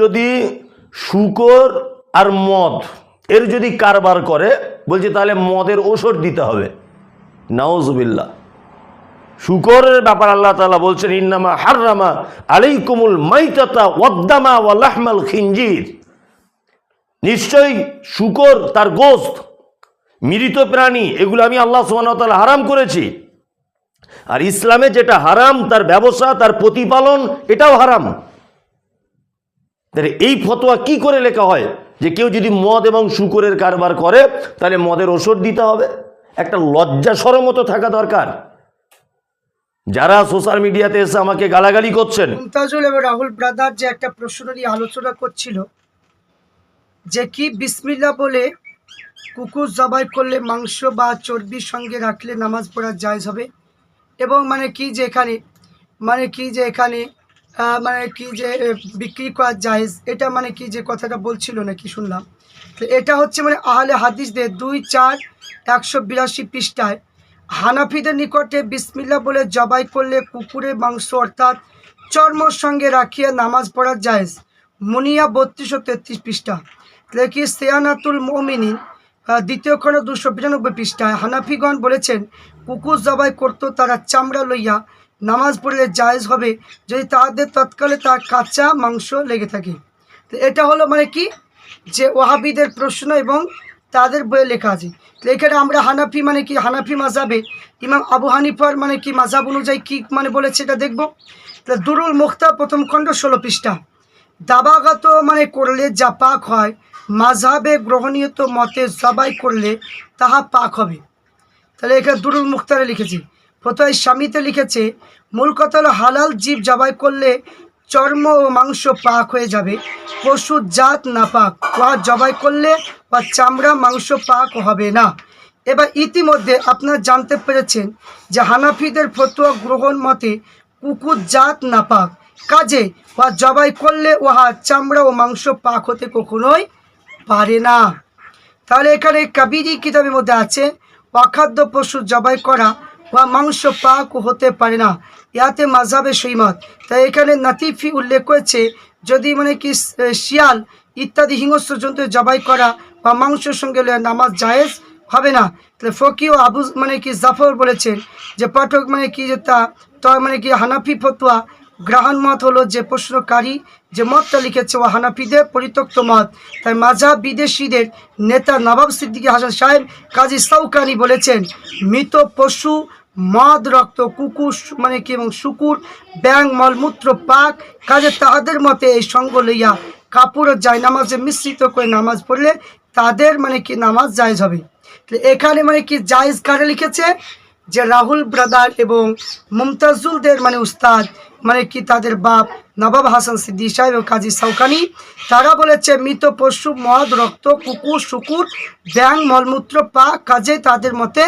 যদি শুকর আর মদ, এর যদি কারবার করে, বলছে তাহলে মদের ওষুধ দিতে হবে। নাওজবিল্লা শুকরের ব্যাপার আল্লাহ তালা বলছেন, ইন্নামা হাররামা আলাইকুমুল মাইতাতা ওয়াদ্দামা ওয়া লাহমাল খিনজির। নিশ্চয়ই শুকর তার গোস্ত, মৃত প্রাণী, এগুলো আমি আল্লাহ ওয়া হারাম করেছি। আর ইসলামে যেটা হারাম, তার ব্যবসা, তার প্রতিপালন, এটাও হারাম। তাহলে এই ফতোয়া কি করে লেখা হয়? যে কেউ যদি মদ এবং শুকরের কারবার করে, তাহলে মদের ওষুধ দিতে হবে। একটা লজ্জা সরমতো থাকা দরকার। যারা সোশ্যাল মিডিয়াতে এসে আমাকে গালাগালি করছেন। মুমতাজুল এবং রাহুল ব্রাদার যে একটা প্রশ্ন নিয়ে আলোচনা করছিল, যে কি বিসমিল্লা বলে কুকুর জবাই করলে মাংস বা চর্বির সঙ্গে রাখলে নামাজ পড়া জায়জ হবে? এবং মানে কি যে এখানে মানে কি যে এখানে মানে কি যে বিক্রি করা জায়েজ এটা মানে কি যে কথাটা বলছিল নাকি শুনলাম। তো এটা হচ্ছে মানে আহলে হাদিসদের দুই চার একশো বিরাশি পৃষ্ঠায় হানাফিদের নিকটে বিসমিল্লা বলে জবাই করলে কুকুরের মাংস অর্থাৎ চর্মর সঙ্গে রাখিয়া নামাজ পড়া জায়েজ মুনিয়া বত্রিশশো তেত্রিশ পৃষ্ঠা। দেখি সেয়ানাতুল মমিনিন আহ, দ্বিতীয় খণ্ড দুশো বিরানব্বই পৃষ্ঠায় হানাফিগণ বলেছেন কুকুর জবাই করতো তারা চামড়া লইয়া নামাজ পড়লে জায়েজ হবে যদি তাদের তৎকালে তার কাঁচা মাংস লেগে থাকে। তো এটা হলো মানে কি? যে ওহাবিদের প্রশ্ন এবং তাদের বইয়ে লেখা আছে। তো এখানে আমরা হানাফি মানে কি? হানাফি মাজাবে ইমাম আবু হানিফার মানে কি? মাজাব অনুযায়ী কি মানে বলেছে এটা দেখব। তো দুরুল মুক্তা প্রথম খণ্ড ষোলো পৃষ্ঠা। দাবাগত মানে করলে যা পাক হয় মাঝাবে গ্রহণীয়ত মতে জবাই করলে তাহা পাক হবে। তাহলে এখানে দুরুল মুক্তারে লিখেছি। প্রথমে স্বামীতে লিখেছে, মূল কথা হলো হালাল জীব জবাই করলে চর্ম ও মাংস পাক হয়ে যাবে। পশুর জাত না পাক উহা জবাই করলে বা চামড়া মাংস পাক হবে না। এবার ইতিমধ্যে আপনারা জানতে পেরেছেন যে হানাফিদের ফতোয়া গ্রহণ মতে কুকুর জাত না পাক, কাজে বা জবাই করলে উহা চামড়া ও মাংস পাক হতে কখনোই পারে না। তাহলে এখানে কাবিরি কিতাবের মধ্যে আছে, অখাদ্য পশু জবাই করা বা মাংস পাক হতে পারে না। ইয়াতে মাঝাবে সৈমত। তাই এখানে নাতিফি উল্লেখ করেছে, যদি মানে কি শিয়াল ইত্যাদি হিংস্র জন্তু জবাই করা বা মাংসের সঙ্গে নামাজ জায়েজ হবে না। তাহলে ফকি ও আবু মানে কি জাফর বলেছেন যে পাঠক মানে কি যে তা তো মানে কি হানাফি ফতোয়া গ্রহণ মত হলো যে প্রশ্নকারী যে মতটা লিখেছে ও হানাফিদের পরিত্যক্ত মত। তাই মাঝাব বিদেশিদের নেতা নবাব সিদ্দিকী হাসান সাহেব কাজী সাউকানি বলেছেন, মৃত পশু মদ, রক্ত, কুকুর মানে কি, এবং শুকুর ব্যাং মলমূত্র পাক। কাজে তাহাদের মতে এই সঙ্গ লইয়া কাপড় যায় নামাজে মিশ্রিত করে নামাজ পড়লে তাদের মানে কি নামাজ জায়জ হবে। এখানে মানে কি জায়জ কারে লিখেছে? যে রাহুল ব্রাদার এবং মুমতাজুলদের মানে উস্তাদ মানে কি তাদের বাপ নবাব হাসান সিদ্দি সাহেব এবং কাজী সাউকানি, তারা বলেছে, মৃত পশু, মদ, রক্ত, কুকুর, শুকুর ব্যাং মলমূত্র, পা, কাজে তাদের মতে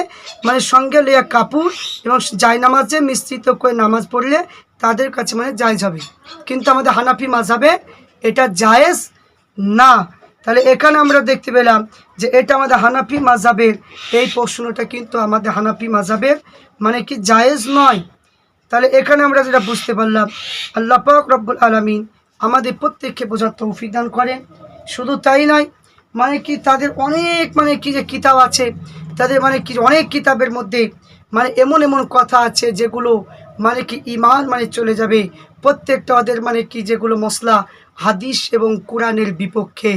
মানে সঙ্গে লইয়া কাপুর এবং জায়নামাজে মিশ্রিত করে নামাজ পড়লে তাদের কাছে মানে জায়েজ হবে। কিন্তু আমাদের হানাফি মাঝাবে এটা জায়েজ না। তাহলে এখানে আমরা দেখতে পেলাম যে এটা আমাদের হানাফি মাজাবের এই প্রশ্নটা কিন্তু আমাদের হানাফি মাজাবের মানে কি জায়েজ নয়। তাহলে এখানে আমরা যেটা বুঝতে পারলাম, আল্লাহ পাক রব্বুল আলমিন আমাদের প্রত্যেককে বোঝার তৌফিক দান করেন। শুধু তাই নয় মানে কি তাদের অনেক মানে কি যে কিতাব আছে, তাদের মানে কি অনেক কিতাবের মধ্যে মানে এমন এমন কথা আছে যেগুলো মানে কি ইমান মানে চলে যাবে। প্রত্যেকটা ওদের মানে কি যেগুলো মশলা হাদিস এবং কোরআনের বিপক্ষে।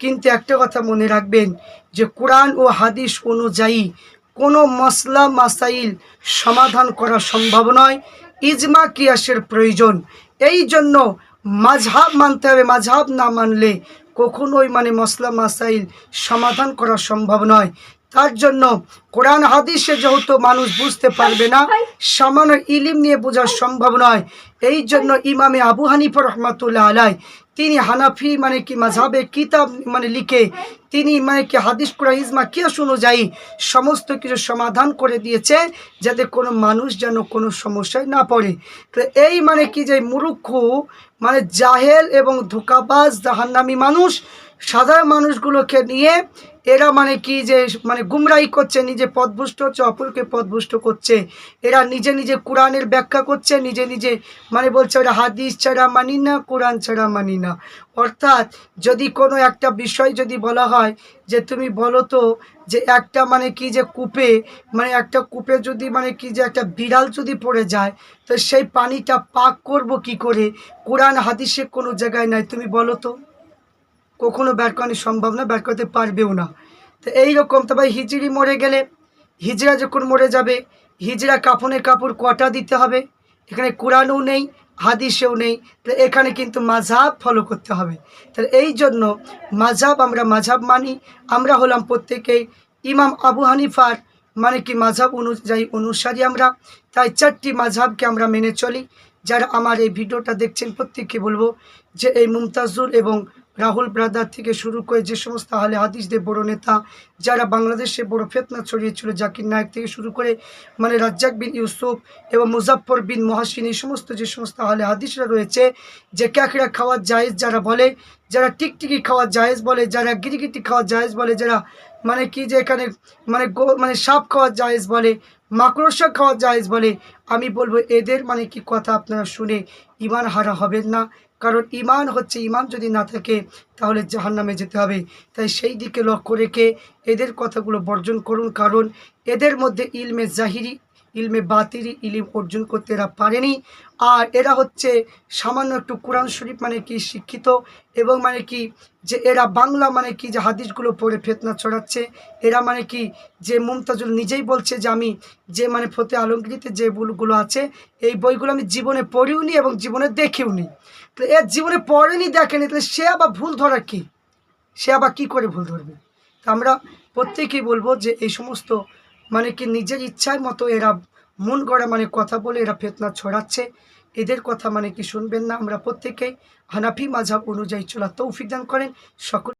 কিন্তু একটা কথা মনে রাখবেন যে কোরআন ও হাদিস অনুযায়ী কোনো মশলা মাসাইল সমাধান করা সম্ভব নয়। ইজমা কিয়াসের প্রয়োজন। এই জন্য মাঝহাব মানতে হবে। মাঝহাব না মানলে কখনোই মানে মশলা মাসাইল সমাধান করা সম্ভব নয়। তার জন্য কোরআন হাদিসে যেহেতু মানুষ বুঝতে পারবে না, সামান্য ইলিম নিয়ে বোঝা সম্ভব নয়। এই জন্য ইমামে আবু হানিফা রহমাতুল্লাহ আলাই তিনি হানাফি মানে কি মাঝাবে কিতাব মানে লিখে তিনি মানে কি হাদিস কোরআন ইজমা অনুযায়ী সমস্ত কিছু সমাধান করে দিয়েছে যাতে কোনো মানুষ যেন কোনো সমস্যায় না পড়ে। তো এই মানে কি যে মুরুক্ষু মানে জাহেল এবং ধোকাবাজ জাহান্নামি মানুষ, সাধারণ মানুষগুলোকে নিয়ে এরা মানে কি যে মানে গুমরাই করছে, নিজে পদভুষ্ট হচ্ছে, অপরকে পদভুষ্ট করছে। এরা নিজে নিজে কোরআনের ব্যাখ্যা করছে, নিজে নিজে মানে বলছে ওরা হাদিস ছাড়া মানি না, কোরআন ছাড়া মানি না। অর্থাৎ যদি কোনো একটা বিষয় যদি বলা হয় যে তুমি বলো তো যে একটা মানে কি যে কূপে মানে একটা কূপে যদি মানে কি যে একটা বিড়াল যদি পড়ে যায়, তো সেই পানিটা পাক করব কি করে? কোরআন হাদিসে কোনো জায়গায় নাই, তুমি বলো তো। কখনো বের করানো সম্ভব না, বের করতে পারবেও না। তো এইরকম তবে হিজড়ি মরে গেলে হিজড়া যখন মরে যাবে, হিজড়া কাফনে কাপড় কটা দিতে হবে? এখানে কোরআনও নেই, হাদিসেও নেই, তো এখানে কিন্তু মাঝাব ফলো করতে হবে। তাহলে এই জন্য মাঝাব আমরা মাঝাব মানি, আমরা হলাম প্রত্যেকেই ইমাম আবু হানিফার মানে কি মাঝাব অনুযায়ী অনুসারী আমরা। তাই চারটি মাঝাবকে আমরা মেনে চলি। যারা আমার এই ভিডিওটা দেখছেন, প্রত্যেককে বলব যে এই মুমতাজুল এবং রাহুল ব্রাদার থেকে শুরু করে যে সমস্ত আহলে হাদিসদের বড় নেতা, যারা বাংলাদেশে বড় ফেতনা ছড়িয়েছিল, জাকির নায়ক থেকে শুরু করে মানে রাজ্জাক বিন ইউসুফ এবং মুজাফর বিন মহাসিন, এই সমস্ত যে সমস্ত আহলে হাদিসরা রয়েছে, যে ক্যাকড়া খাওয়া জায়েজ যারা বলে, যারা টিকটিকি খাওয়া জায়েজ বলে, যারা গিরিগিটি খাওয়া জায়েজ বলে, যারা মানে কি যে এখানে মানে গো- মানে সাপ খাওয়া জায়েজ বলে মাকড়সা খাওয়া জায়েজ বলে আমি বলব, এদের মানে কি কথা আপনারা শুনে ইমান হারা হবেন না। কারণ ইমান হচ্ছে ইমান যদি না থাকে তাহলে জাহান নামে যেতে হবে। তাই সেই দিকে লক্ষ্য রেখে এদের কথাগুলো বর্জন করুন। কারণ এদের মধ্যে ইলমে জাহিরি ইলমে বাতিরি ইলিম অর্জন করতে এরা পারেনি। আর এরা হচ্ছে সামান্য একটু কোরআন শরীফ মানে কি শিক্ষিত এবং মানে কি যে এরা বাংলা মানে কি যে হাদিসগুলো পড়ে ফেতনা ছড়াচ্ছে, এরা মানে কি যে মুমতাজুল নিজেই বলছে যে আমি যে মানে ফতে আলমগীরিতে যে বইগুলো আছে, এই বইগুলো আমি জীবনে পড়িও নি এবং জীবনে দেখেও নি। তো এর জীবনে পড়েনি, দেখেনি, তাহলে সে আবার ভুল ধরা কি? সে আবার কি করে ভুল ধরবে? তা আমরা প্রত্যেকেই বলব যে এই সমস্ত মানে কি নিজের ইচ্ছার মতো এরা মন গড়া মানে কথা বলে এরা ফেতনা ছড়াচ্ছে। এদের কথা মানে কি শুনবেন না। আমরা প্রত্যেকেই হানাফি মাঝাব অনুযায়ী চলা তৌফিক দান করেন। সকল